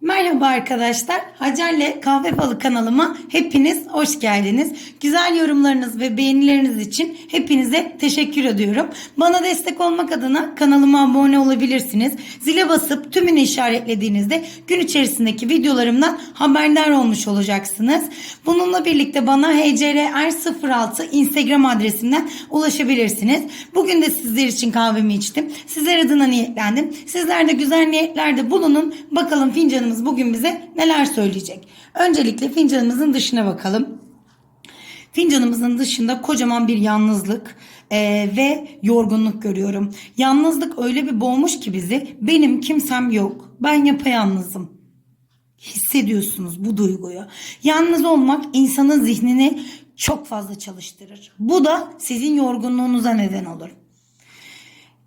Merhaba arkadaşlar. Hacer'le Kahve Falı kanalıma hepiniz hoş geldiniz. Güzel yorumlarınız ve beğenileriniz için hepinize teşekkür ediyorum. Bana destek olmak adına kanalıma abone olabilirsiniz. Zile basıp tümünü işaretlediğinizde gün içerisindeki videolarımdan haberdar olmuş olacaksınız. Bununla birlikte bana hcr06 Instagram adresimden ulaşabilirsiniz. Bugün de sizler için kahvemi içtim. Sizler adına niyetlendim. Sizler de güzel niyetlerde bulunun. Bakalım fincanımız bugün bize neler söyleyecek. Öncelikle fincanımızın dışına bakalım. Fincanımızın dışında kocaman bir yalnızlık e, ve yorgunluk görüyorum. Yalnızlık öyle bir boğmuş ki bizi. Benim kimsem yok. Ben yapayalnızım. Hissediyorsunuz bu duyguyu. Yalnız olmak insanın zihnini çok fazla çalıştırır. Bu da sizin yorgunluğunuza neden olur.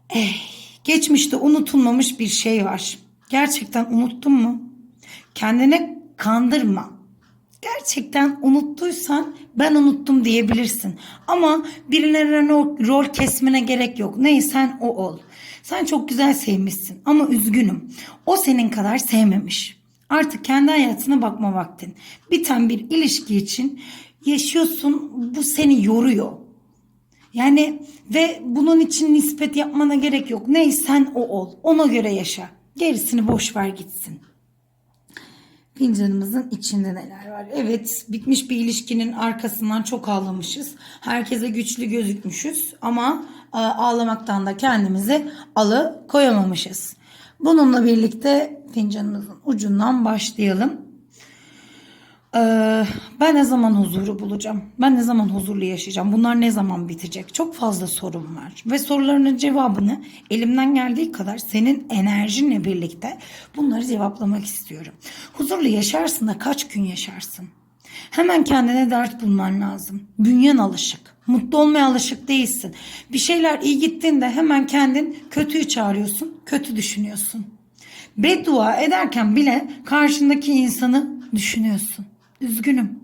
Eh, geçmişte unutulmamış bir şey var. Gerçekten unuttun mu? Kendine kandırma. Gerçekten unuttuysan ben unuttum diyebilirsin. Ama birilerine rol kesmene gerek yok. Neysen o ol. Sen çok güzel sevmişsin ama üzgünüm. O senin kadar sevmemiş. Artık kendi hayatına bakma vaktin. Biten bir ilişki için yaşıyorsun bu seni yoruyor. Yani ve bunun için nispet yapmana gerek yok. Neysen o ol. Ona göre yaşa. Gerisini boş ver gitsin. Fincanımızın içinde neler var? Evet, bitmiş bir ilişkinin arkasından çok ağlamışız. Herkese güçlü gözükmüşüz ama e, ağlamaktan da kendimizi alı koyamamışız. Bununla birlikte fincanımızın ucundan başlayalım. Ee, ben ne zaman huzuru bulacağım? Ben ne zaman huzurlu yaşayacağım? Bunlar ne zaman bitecek? Çok fazla sorun var. Ve sorularının cevabını elimden geldiği kadar senin enerjinle birlikte bunları cevaplamak istiyorum. Huzurlu yaşarsın da kaç gün yaşarsın? Hemen kendine dert bulman lazım. Bünyen alışık. Mutlu olmaya alışık değilsin. Bir şeyler iyi gittiğinde hemen kendin kötüyü çağırıyorsun. Kötü düşünüyorsun. Beddua ederken bile karşındaki insanı düşünüyorsun. Üzgünüm.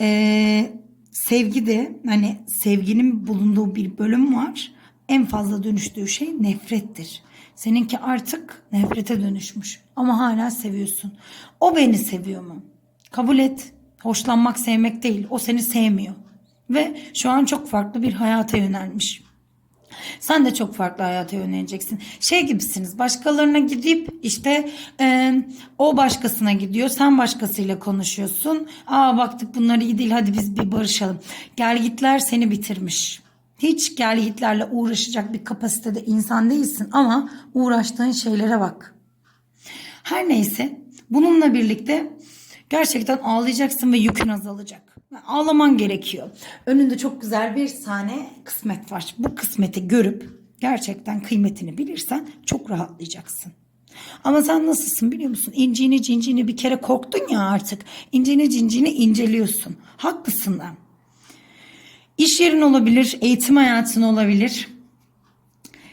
Ee, sevgi de hani sevginin bulunduğu bir bölüm var. En fazla dönüştüğü şey nefrettir. Seninki artık nefrete dönüşmüş ama hala seviyorsun. O beni seviyor mu? Kabul et. Hoşlanmak sevmek değil. O seni sevmiyor. Ve şu an çok farklı bir hayata yönelmiş. Sen de çok farklı hayata yöneleceksin. Şey gibisiniz başkalarına gidip işte e, o başkasına gidiyor sen başkasıyla konuşuyorsun. Aa baktık bunlar iyi değil hadi biz bir barışalım. Gel gitler seni bitirmiş. Hiç gel gitlerle uğraşacak bir kapasitede insan değilsin ama uğraştığın şeylere bak. Her neyse bununla birlikte gerçekten ağlayacaksın ve yükün azalacak. Ağlaman gerekiyor. Önünde çok güzel bir tane kısmet var. Bu kısmeti görüp gerçekten kıymetini bilirsen çok rahatlayacaksın. Ama sen nasılsın biliyor musun? İnciğini cinciğini bir kere korktun ya artık. İnciğini cinciğini inceliyorsun. Haklısın da. İş yerin olabilir, eğitim hayatın olabilir.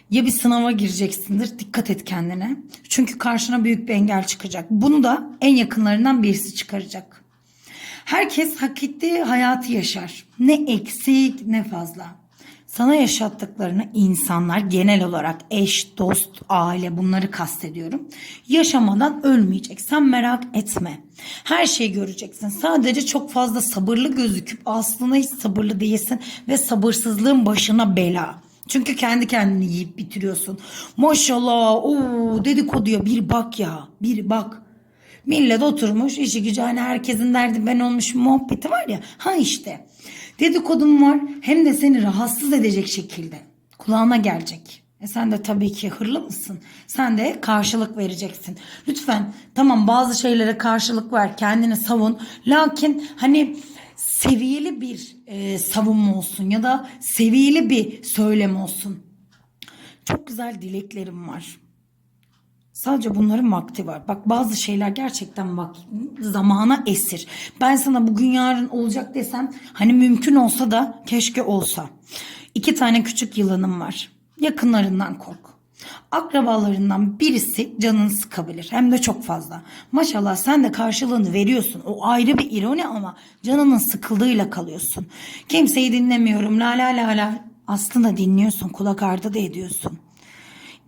Ya bir sınava gireceksindir. Dikkat et kendine. Çünkü karşına büyük bir engel çıkacak. Bunu da en yakınlarından birisi çıkaracak. Herkes hak ettiği hayatı yaşar. Ne eksik ne fazla. Sana yaşattıklarını insanlar genel olarak eş, dost, aile bunları kastediyorum. Yaşamadan ölmeyecek. Sen merak etme. Her şeyi göreceksin. Sadece çok fazla sabırlı gözüküp aslında hiç sabırlı değilsin ve sabırsızlığın başına bela. Çünkü kendi kendini yiyip bitiriyorsun. Maşallah o dedikoduya bir bak ya bir bak. Millet oturmuş işi gücü hani herkesin derdi ben olmuş muhabbeti var ya. Ha işte dedikodum var hem de seni rahatsız edecek şekilde kulağına gelecek. E sen de tabii ki hırlı mısın? Sen de karşılık vereceksin. Lütfen tamam bazı şeylere karşılık ver kendini savun. Lakin hani seviyeli bir e, savunma olsun ya da seviyeli bir söylem olsun. Çok güzel dileklerim var. Sadece bunların vakti var. Bak bazı şeyler gerçekten bak zamana esir. Ben sana bugün yarın olacak desem hani mümkün olsa da keşke olsa. İki tane küçük yılanım var. Yakınlarından kork. Akrabalarından birisi canını sıkabilir. Hem de çok fazla. Maşallah sen de karşılığını veriyorsun. O ayrı bir ironi ama canının sıkıldığıyla kalıyorsun. Kimseyi dinlemiyorum. La la la la. Aslında dinliyorsun. Kulak ardı da ediyorsun.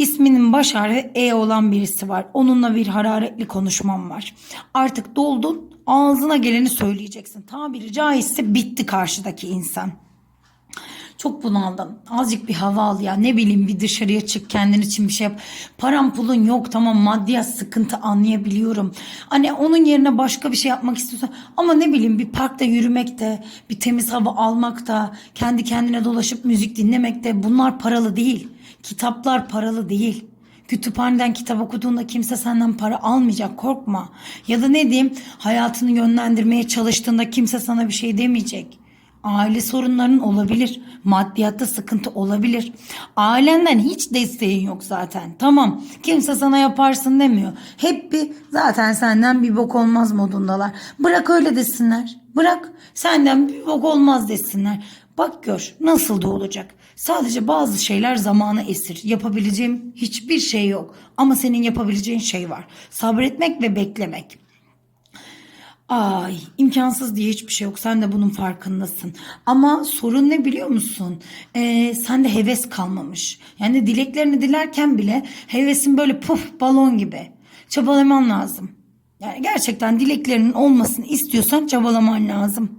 İsminin baş harfi E olan birisi var. Onunla bir hararetli konuşmam var. Artık doldun ağzına geleni söyleyeceksin. Tabiri caizse bitti karşıdaki insan. Çok bunaldın. Azıcık bir hava al ya. Ne bileyim bir dışarıya çık kendin için bir şey yap. Param pulun yok tamam maddiyat sıkıntı anlayabiliyorum. Hani onun yerine başka bir şey yapmak istiyorsan ama ne bileyim bir parkta yürümek de bir temiz hava almak da kendi kendine dolaşıp müzik dinlemek de bunlar paralı değil. Kitaplar paralı değil. Kütüphaneden kitap okuduğunda kimse senden para almayacak korkma. Ya da ne diyeyim hayatını yönlendirmeye çalıştığında kimse sana bir şey demeyecek. Aile sorunların olabilir. Maddiyatta sıkıntı olabilir. Ailenden hiç desteğin yok zaten. Tamam kimse sana yaparsın demiyor. Hep bir zaten senden bir bok olmaz modundalar. Bırak öyle desinler. Bırak senden bir bok olmaz desinler. Bak gör nasıl da olacak. Sadece bazı şeyler zamanı esir. Yapabileceğim hiçbir şey yok. Ama senin yapabileceğin şey var. Sabretmek ve beklemek. Ay imkansız diye hiçbir şey yok. Sen de bunun farkındasın. Ama sorun ne biliyor musun? Ee, sende heves kalmamış. Yani dileklerini dilerken bile hevesin böyle puf balon gibi. Çabalaman lazım. Yani gerçekten dileklerinin olmasını istiyorsan çabalaman lazım.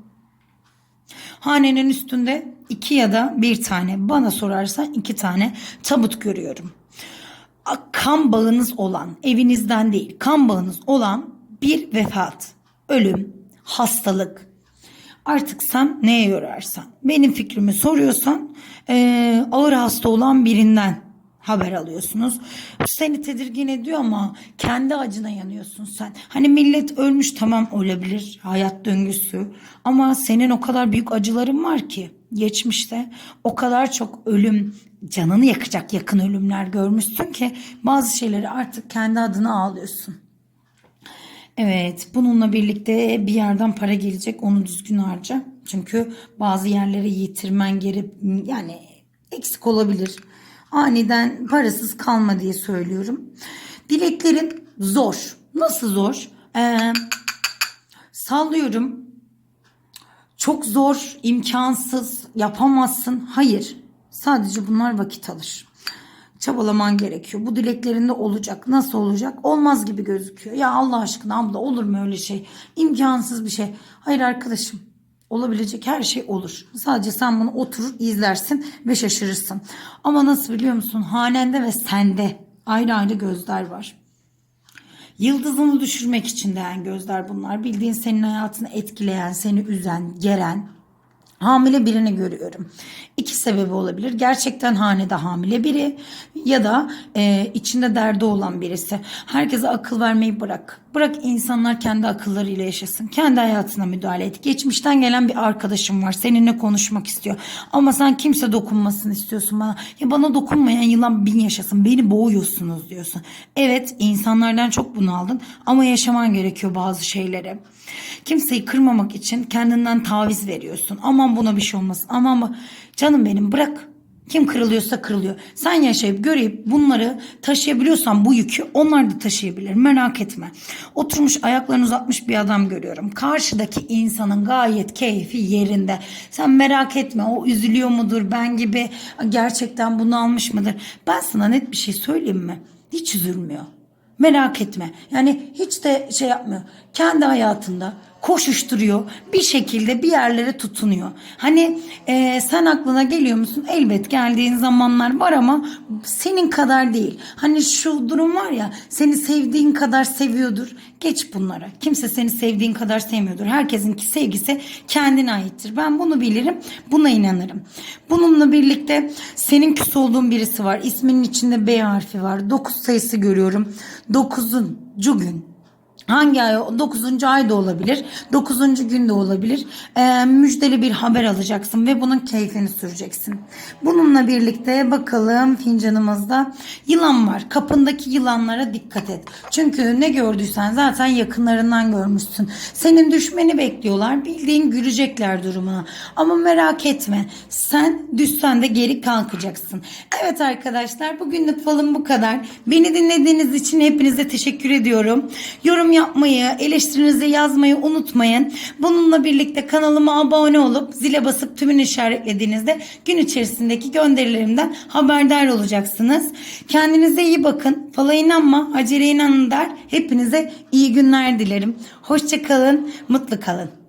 Hanenin üstünde iki ya da bir tane bana sorarsan iki tane tabut görüyorum. Kan bağınız olan evinizden değil kan bağınız olan bir vefat, ölüm, hastalık. Artık sen neye yorarsan benim fikrimi soruyorsan eee, ağır hasta olan birinden haber alıyorsunuz. Seni tedirgin ediyor ama kendi acına yanıyorsun sen. Hani millet ölmüş tamam olabilir hayat döngüsü ama senin o kadar büyük acıların var ki geçmişte o kadar çok ölüm canını yakacak yakın ölümler görmüşsün ki bazı şeyleri artık kendi adına ağlıyorsun. Evet, bununla birlikte bir yerden para gelecek, onu düzgün harca. Çünkü bazı yerlere yitirmen geri yani eksik olabilir. Aniden parasız kalma diye söylüyorum. Dileklerin zor. Nasıl zor? Ee, sallıyorum. Çok zor, imkansız, yapamazsın. Hayır. Sadece bunlar vakit alır çabalaman gerekiyor. Bu dileklerinde olacak. Nasıl olacak? Olmaz gibi gözüküyor. Ya Allah aşkına abla olur mu öyle şey? İmkansız bir şey. Hayır arkadaşım. Olabilecek her şey olur. Sadece sen bunu oturur izlersin ve şaşırırsın. Ama nasıl biliyor musun? Hanende ve sende ayrı ayrı gözler var. Yıldızını düşürmek için değen gözler bunlar. Bildiğin senin hayatını etkileyen, seni üzen, geren, hamile birini görüyorum. İki sebebi olabilir. Gerçekten hanede hamile biri ya da e, içinde derdi olan birisi. Herkese akıl vermeyi bırak. Bırak insanlar kendi akıllarıyla yaşasın. Kendi hayatına müdahale et. Geçmişten gelen bir arkadaşım var. Seninle konuşmak istiyor. Ama sen kimse dokunmasın istiyorsun bana. Ya bana dokunmayan yılan bin yaşasın. Beni boğuyorsunuz diyorsun. Evet insanlardan çok bunaldın ama yaşaman gerekiyor bazı şeyleri. Kimseyi kırmamak için kendinden taviz veriyorsun. Aman buna bir şey olmasın. Aman bu canım benim bırak. Kim kırılıyorsa kırılıyor. Sen yaşayıp görüp bunları taşıyabiliyorsan bu yükü onlar da taşıyabilir. Merak etme. Oturmuş ayaklarını uzatmış bir adam görüyorum. Karşıdaki insanın gayet keyfi yerinde. Sen merak etme o üzülüyor mudur ben gibi gerçekten bunu almış mıdır? Ben sana net bir şey söyleyeyim mi? Hiç üzülmüyor. Merak etme. Yani hiç de şey yapmıyor. Kendi hayatında koşuşturuyor. Bir şekilde bir yerlere tutunuyor. Hani e, sen aklına geliyor musun? Elbet geldiğin zamanlar var ama senin kadar değil. Hani şu durum var ya seni sevdiğin kadar seviyordur. Geç bunlara. Kimse seni sevdiğin kadar sevmiyordur. Herkesinki sevgisi kendine aittir. Ben bunu bilirim. Buna inanırım. Bununla birlikte senin küs olduğun birisi var. İsminin içinde B harfi var. 9 sayısı görüyorum. 9'uncu gün Hangi ay? 9. ay da olabilir. 9. gün de olabilir. Ee, müjdeli bir haber alacaksın ve bunun keyfini süreceksin. Bununla birlikte bakalım fincanımızda yılan var. Kapındaki yılanlara dikkat et. Çünkü ne gördüysen zaten yakınlarından görmüşsün. Senin düşmeni bekliyorlar. Bildiğin gülecekler durumuna. Ama merak etme. Sen düşsen de geri kalkacaksın. Evet arkadaşlar bugünlük falım bu kadar. Beni dinlediğiniz için hepinize teşekkür ediyorum. Yorum yorum yapmayı, eleştirinizi yazmayı unutmayın. Bununla birlikte kanalıma abone olup zile basıp tümünü işaretlediğinizde gün içerisindeki gönderilerimden haberdar olacaksınız. Kendinize iyi bakın. Fala inanma, acele inanın der. Hepinize iyi günler dilerim. Hoşça kalın, mutlu kalın.